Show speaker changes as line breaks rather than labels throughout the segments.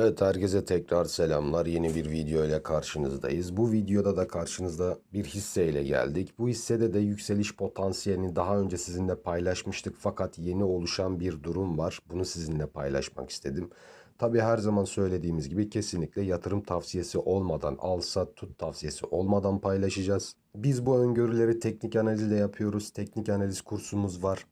Evet herkese tekrar selamlar. Yeni bir video ile karşınızdayız. Bu videoda da karşınızda bir hisseyle geldik. Bu hissede de yükseliş potansiyelini daha önce sizinle paylaşmıştık fakat yeni oluşan bir durum var. Bunu sizinle paylaşmak istedim. Tabii her zaman söylediğimiz gibi kesinlikle yatırım tavsiyesi olmadan, alsa tut tavsiyesi olmadan paylaşacağız. Biz bu öngörüleri teknik analizle yapıyoruz. Teknik analiz kursumuz var.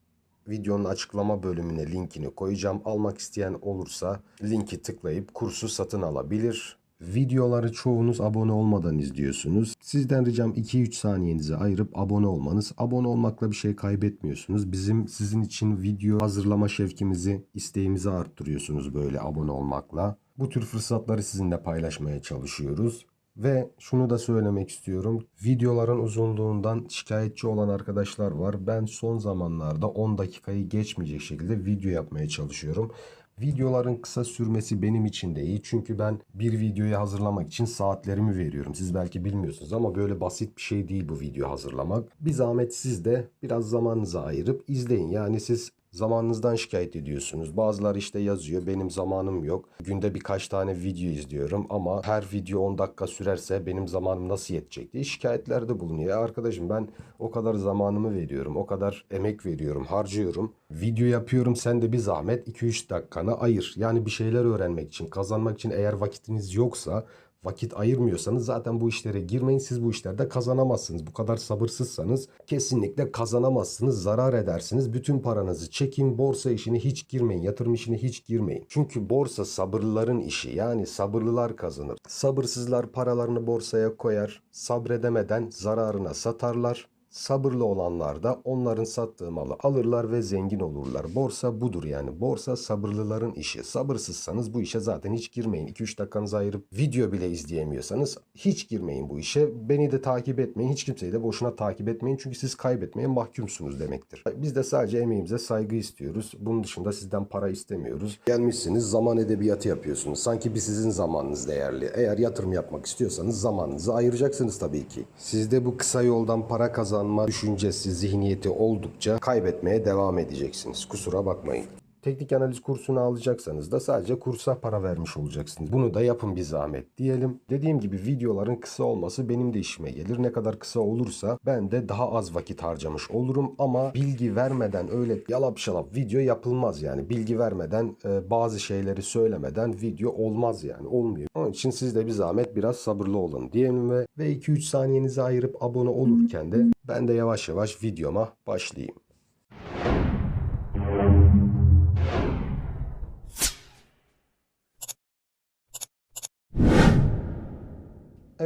Videonun açıklama bölümüne linkini koyacağım. Almak isteyen olursa linki tıklayıp kursu satın alabilir. Videoları çoğunuz abone olmadan izliyorsunuz. Sizden ricam 2-3 saniyenizi ayırıp abone olmanız. Abone olmakla bir şey kaybetmiyorsunuz. Bizim sizin için video hazırlama şevkimizi, isteğimizi arttırıyorsunuz böyle abone olmakla. Bu tür fırsatları sizinle paylaşmaya çalışıyoruz. Ve şunu da söylemek istiyorum. Videoların uzunluğundan şikayetçi olan arkadaşlar var. Ben son zamanlarda 10 dakikayı geçmeyecek şekilde video yapmaya çalışıyorum. Videoların kısa sürmesi benim için de iyi. Çünkü ben bir videoyu hazırlamak için saatlerimi veriyorum. Siz belki bilmiyorsunuz ama böyle basit bir şey değil bu video hazırlamak. Bir zahmet siz de biraz zamanınızı ayırıp izleyin. Yani siz zamanınızdan şikayet ediyorsunuz. Bazıları işte yazıyor benim zamanım yok. Günde birkaç tane video izliyorum ama her video 10 dakika sürerse benim zamanım nasıl yetecek diye şikayetlerde bulunuyor. Arkadaşım ben o kadar zamanımı veriyorum, o kadar emek veriyorum, harcıyorum. Video yapıyorum sen de bir zahmet 2-3 dakikana ayır. Yani bir şeyler öğrenmek için, kazanmak için eğer vakitiniz yoksa vakit ayırmıyorsanız zaten bu işlere girmeyin. Siz bu işlerde kazanamazsınız. Bu kadar sabırsızsanız kesinlikle kazanamazsınız. Zarar edersiniz. Bütün paranızı çekin. Borsa işine hiç girmeyin. Yatırım işine hiç girmeyin. Çünkü borsa sabırlıların işi. Yani sabırlılar kazanır. Sabırsızlar paralarını borsaya koyar. Sabredemeden zararına satarlar. Sabırlı olanlar da onların sattığı malı alırlar ve zengin olurlar. Borsa budur yani. Borsa sabırlıların işi. Sabırsızsanız bu işe zaten hiç girmeyin. 2-3 dakikanızı ayırıp video bile izleyemiyorsanız hiç girmeyin bu işe. Beni de takip etmeyin. Hiç kimseyi de boşuna takip etmeyin. Çünkü siz kaybetmeye mahkumsunuz demektir. Biz de sadece emeğimize saygı istiyoruz. Bunun dışında sizden para istemiyoruz. Gelmişsiniz zaman edebiyatı yapıyorsunuz. Sanki bir sizin zamanınız değerli. Eğer yatırım yapmak istiyorsanız zamanınızı ayıracaksınız tabii ki. Sizde bu kısa yoldan para kazanma düşüncesi, zihniyeti oldukça kaybetmeye devam edeceksiniz. Kusura bakmayın. Teknik analiz kursunu alacaksanız da sadece kursa para vermiş olacaksınız. Bunu da yapın bir zahmet diyelim. Dediğim gibi videoların kısa olması benim de işime gelir. Ne kadar kısa olursa ben de daha az vakit harcamış olurum ama bilgi vermeden öyle yalap şalap video yapılmaz yani. Bilgi vermeden e, bazı şeyleri söylemeden video olmaz yani olmuyor. Onun için siz de bir zahmet biraz sabırlı olun diyelim ve ve 2-3 saniyenizi ayırıp abone olurken de ben de yavaş yavaş videoma başlayayım.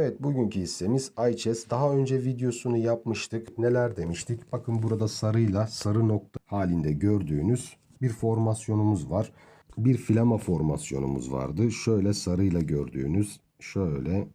Evet bugünkü hissemiz iChess. Daha önce videosunu yapmıştık. Neler demiştik? Bakın burada sarıyla sarı nokta halinde gördüğünüz bir formasyonumuz var. Bir flama formasyonumuz vardı. Şöyle sarıyla gördüğünüz şöyle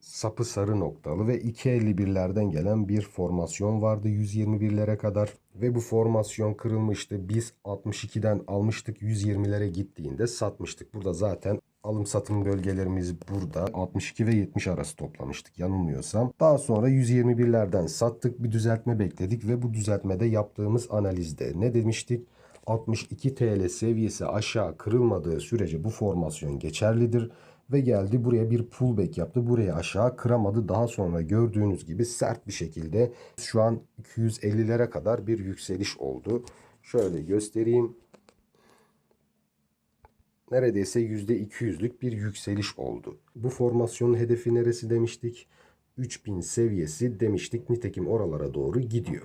sapı sarı noktalı ve 2.51'lerden gelen bir formasyon vardı 121'lere kadar ve bu formasyon kırılmıştı. Biz 62'den almıştık 120'lere gittiğinde satmıştık. Burada zaten alım satım bölgelerimiz burada 62 ve 70 arası toplamıştık yanılmıyorsam. Daha sonra 121'lerden sattık bir düzeltme bekledik ve bu düzeltmede yaptığımız analizde ne demiştik? 62 TL seviyesi aşağı kırılmadığı sürece bu formasyon geçerlidir ve geldi buraya bir pullback yaptı. Buraya aşağı kıramadı. Daha sonra gördüğünüz gibi sert bir şekilde şu an 250'lere kadar bir yükseliş oldu. Şöyle göstereyim. Neredeyse %200'lük bir yükseliş oldu. Bu formasyonun hedefi neresi demiştik? 3000 seviyesi demiştik. Nitekim oralara doğru gidiyor.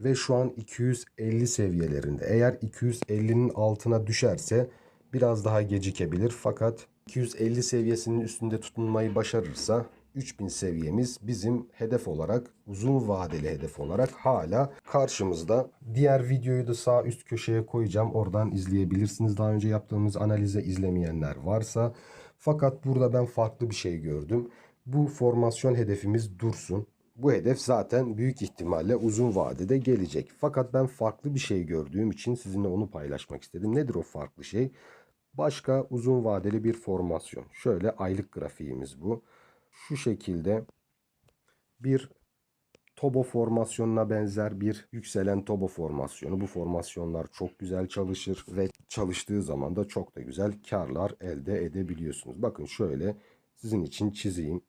Ve şu an 250 seviyelerinde. Eğer 250'nin altına düşerse biraz daha gecikebilir. Fakat 250 seviyesinin üstünde tutunmayı başarırsa 3000 seviyemiz bizim hedef olarak uzun vadeli hedef olarak hala karşımızda. Diğer videoyu da sağ üst köşeye koyacağım. Oradan izleyebilirsiniz. Daha önce yaptığımız analize izlemeyenler varsa. Fakat burada ben farklı bir şey gördüm. Bu formasyon hedefimiz dursun. Bu hedef zaten büyük ihtimalle uzun vadede gelecek. Fakat ben farklı bir şey gördüğüm için sizinle onu paylaşmak istedim. Nedir o farklı şey? Başka uzun vadeli bir formasyon. Şöyle aylık grafiğimiz bu. Şu şekilde bir Tobo formasyonuna benzer bir yükselen Tobo formasyonu. Bu formasyonlar çok güzel çalışır ve çalıştığı zaman da çok da güzel karlar elde edebiliyorsunuz. Bakın şöyle sizin için çizeyim.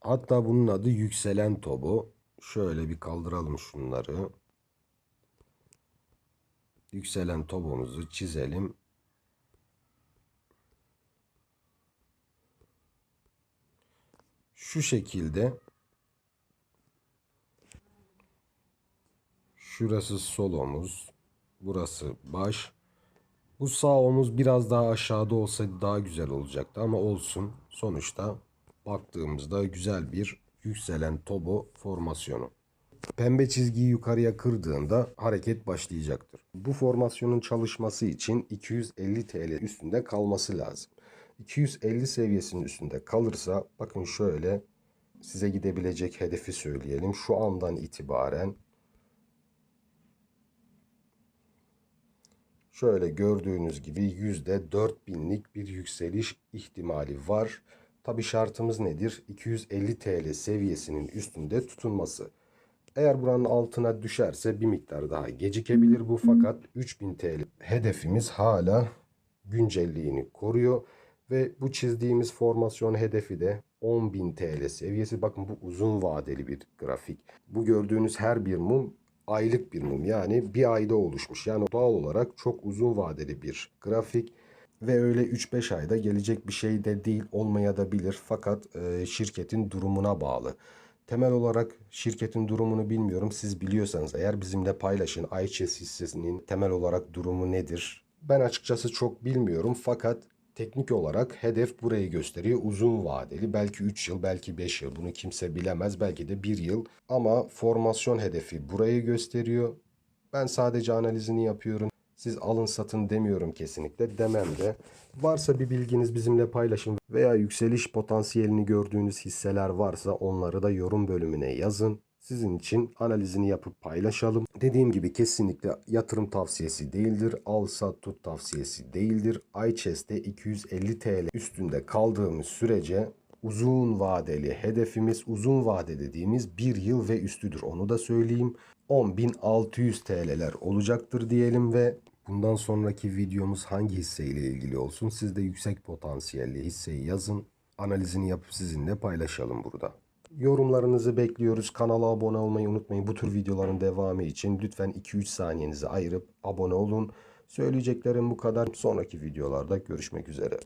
Hatta bunun adı yükselen Tobo. Şöyle bir kaldıralım şunları. Yükselen tobomuzu çizelim. Şu şekilde Şurası sol omuz. Burası baş. Bu sağ omuz biraz daha aşağıda olsaydı daha güzel olacaktı ama olsun. Sonuçta baktığımızda güzel bir yükselen tobo formasyonu. Pembe çizgiyi yukarıya kırdığında hareket başlayacaktır. Bu formasyonun çalışması için 250 TL üstünde kalması lazım. 250 seviyesinin üstünde kalırsa bakın şöyle size gidebilecek hedefi söyleyelim. Şu andan itibaren Şöyle gördüğünüz gibi yüzde 4000'lik bir yükseliş ihtimali var. Tabi şartımız nedir? 250 TL seviyesinin üstünde tutunması. Eğer buranın altına düşerse bir miktar daha gecikebilir bu fakat 3000 TL hedefimiz hala güncelliğini koruyor. Ve bu çizdiğimiz formasyon hedefi de 10.000 TL seviyesi. Bakın bu uzun vadeli bir grafik. Bu gördüğünüz her bir mum aylık bir mum yani bir ayda oluşmuş. Yani doğal olarak çok uzun vadeli bir grafik ve öyle 3-5 ayda gelecek bir şey de değil olmaya da bilir fakat e, şirketin durumuna bağlı. Temel olarak şirketin durumunu bilmiyorum. Siz biliyorsanız eğer bizimle paylaşın. iChess hissesinin temel olarak durumu nedir? Ben açıkçası çok bilmiyorum fakat teknik olarak hedef burayı gösteriyor. Uzun vadeli belki 3 yıl belki 5 yıl bunu kimse bilemez belki de 1 yıl ama formasyon hedefi burayı gösteriyor. Ben sadece analizini yapıyorum. Siz alın satın demiyorum kesinlikle demem de. Varsa bir bilginiz bizimle paylaşın veya yükseliş potansiyelini gördüğünüz hisseler varsa onları da yorum bölümüne yazın. Sizin için analizini yapıp paylaşalım. Dediğim gibi kesinlikle yatırım tavsiyesi değildir. Al sat tut tavsiyesi değildir. iChess'te 250 TL üstünde kaldığımız sürece uzun vadeli hedefimiz uzun vade dediğimiz bir yıl ve üstüdür. Onu da söyleyeyim. 10.600 TL'ler olacaktır diyelim ve bundan sonraki videomuz hangi hisseyle ilgili olsun? Siz de yüksek potansiyelli hisseyi yazın. Analizini yapıp sizinle paylaşalım burada. Yorumlarınızı bekliyoruz. Kanala abone olmayı unutmayın. Bu tür videoların devamı için lütfen 2-3 saniyenizi ayırıp abone olun. Söyleyeceklerim bu kadar. Sonraki videolarda görüşmek üzere.